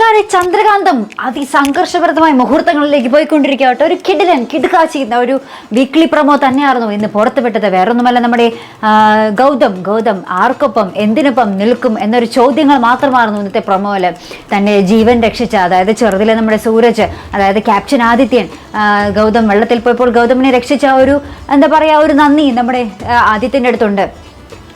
കൂട്ടുകാരെ ചന്ദ്രകാന്തം അതിസംഘർഷഭരിതമായ മുഹൂർത്തങ്ങളിലേക്ക് പോയിക്കൊണ്ടിരിക്കുക കേട്ടോ. ഒരു കിടിലൻ കിടുകാച്ചി ഒരു വീക്ക്ലി പ്രമോ തന്നെയായിരുന്നു ഇന്ന് പുറത്തുവിട്ടത്. വേറൊന്നുമല്ല നമ്മുടെ ഗൗതം ഗൗതം ആർക്കൊപ്പം എന്തിനൊപ്പം നിൽക്കും എന്നൊരു ചോദ്യങ്ങൾ മാത്രമായിരുന്നു ഇന്നത്തെ പ്രമോയിൽ തന്നെ ജീവൻ രക്ഷിച്ച അതായത് ചെറുതിലെ നമ്മുടെ സൂരജ് അതായത് ക്യാപ്റ്റൻ ആദിത്യൻ ഗൗതം വെള്ളത്തിൽ പോയപ്പോൾ ഗൗതമിനെ രക്ഷിച്ച ഒരു എന്താ പറയുക ഒരു നന്ദി നമ്മുടെ ആദിത്യന്റെ അടുത്തുണ്ട്.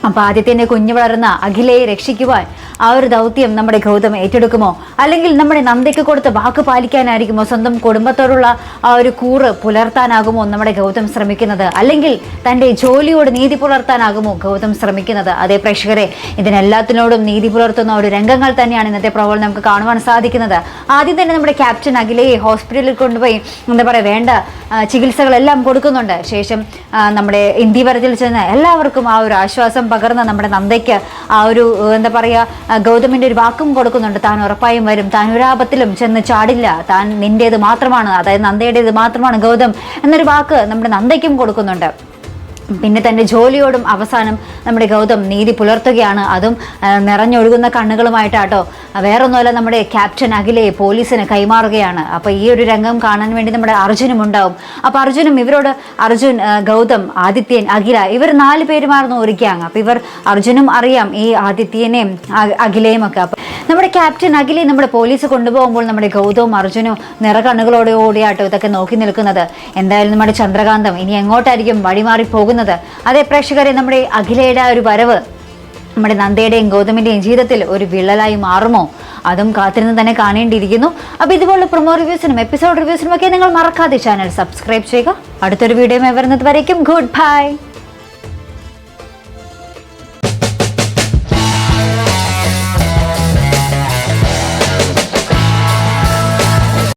അപ്പൊ ആദ്യത്തെ കുഞ്ഞു വളർന്ന അഖിലയെ രക്ഷിക്കുവാൻ ആ ഒരു ദൗത്യം നമ്മുടെ ഗൗതം ഏറ്റെടുക്കുമോ? അല്ലെങ്കിൽ നമ്മുടെ നന്ദയ്ക്ക് കൊടുത്ത് വാക്ക് പാലിക്കാനായിരിക്കുമോ? സ്വന്തം കുടുംബത്തോടുള്ള ആ ഒരു കൂറ് പുലർത്താനാകുമോ നമ്മുടെ ഗൗതം ശ്രമിക്കുന്നത്? അല്ലെങ്കിൽ തന്റെ ജോലിയോട് നീതി പുലർത്താനാകുമോ ഗൗതം ശ്രമിക്കുന്നത്? അതേ പ്രേക്ഷകരെ ഇതിനെല്ലാത്തിനോടും നീതി പുലർത്തുന്ന ഒരു രംഗങ്ങൾ തന്നെയാണ് ഇന്നത്തെ പ്രവൽ നമുക്ക് കാണുവാൻ സാധിക്കുന്നത്. ആദ്യം തന്നെ നമ്മുടെ ക്യാപ്റ്റൻ അഖിലയെ ഹോസ്പിറ്റലിൽ കൊണ്ടുപോയി എന്താ പറയുക വേണ്ട ചികിത്സകളെല്ലാം കൊടുക്കുന്നുണ്ട്. ശേഷം നമ്മുടെ ഇന്ത്യവരത്തിൽ ചെന്ന് എല്ലാവർക്കും ആ ഒരു ആശ്വാസം പകർന്ന് നമ്മുടെ നന്ദയ്ക്ക് ആ ഒരു എന്താ പറയുക ഗൗതമിന്റെ ഒരു വാക്കും കൊടുക്കുന്നുണ്ട്. താൻ ഉറപ്പായും വരും. താൻ ഒരാപത്തിലും ചെന്ന് ചാടില്ല. താൻ നിന്റേത് മാത്രമാണ്. അതായത് നന്ദയുടേത് മാത്രമാണ് ഗൗതം എന്നൊരു വാക്ക് നമ്മുടെ നന്ദയ്ക്കും കൊടുക്കുന്നുണ്ട്. പിന്നെ തന്റെ ജോലിയോടും അവസാനം നമ്മുടെ ഗൗതം നീതി പുലർത്തുകയാണ്. അതും നിറഞ്ഞൊഴുകുന്ന കണ്ണുകളുമായിട്ടാട്ടോ. വേറൊന്നുമല്ല നമ്മുടെ ക്യാപ്റ്റൻ അഖിലെ പോലീസിന് കൈമാറുകയാണ്. അപ്പോൾ ഈ ഒരു രംഗം കാണാൻ വേണ്ടി നമ്മുടെ അർജുനും ഉണ്ടാവും. അപ്പോൾ അർജുനും ഇവരോട് അർജുൻ ഗൗതം ആദിത്യൻ അഖില ഇവർ നാല് പേരുമായിരുന്നു ഒരു ഗ്യാങ് അപ്പോൾ ഇവർ അർജുനും അറിയാം ഈ ആദിത്യനെയും അഖിലയും ഒക്കെ അപ്പോൾ നമ്മുടെ ക്യാപ്റ്റൻ അഖിലെ നമ്മുടെ പോലീസ് കൊണ്ടുപോകുമ്പോൾ നമ്മുടെ ഗൗതവും അർജുനും നിറകണ്ണുകളോടെ ഓടിയാട്ടോ ഇതൊക്കെ നോക്കി നിൽക്കുന്നത്. എന്തായാലും നമ്മുടെ ചന്ദ്രകാന്തം ഇനി എങ്ങോട്ടായിരിക്കും വഴിമാറി പോകുന്നത്? അതേ പ്രേക്ഷകരെ നമ്മുടെ അഖിലയുടെ ഒരു വരവ് നമ്മുടെ നന്ദയുടെയും ഗൗതമിന്റെയും ജീവിതത്തിൽ ഒരു വിള്ളലായി മാറുമോ? അതും കാത്തിരുന്ന് തന്നെ കാണേണ്ടിയിരിക്കുന്നു. അപ്പോൾ ഇതുപോലുള്ള പ്രൊമോ റിവ്യൂസിനും എപ്പിസോഡ് റിവ്യൂസിനും ഒക്കെ നിങ്ങൾ മറക്കാതെ ചാനൽ സബ്സ്ക്രൈബ് ചെയ്യുക. അടുത്തൊരു വീഡിയോ വരുന്നത് വരയ്ക്കും. Good bye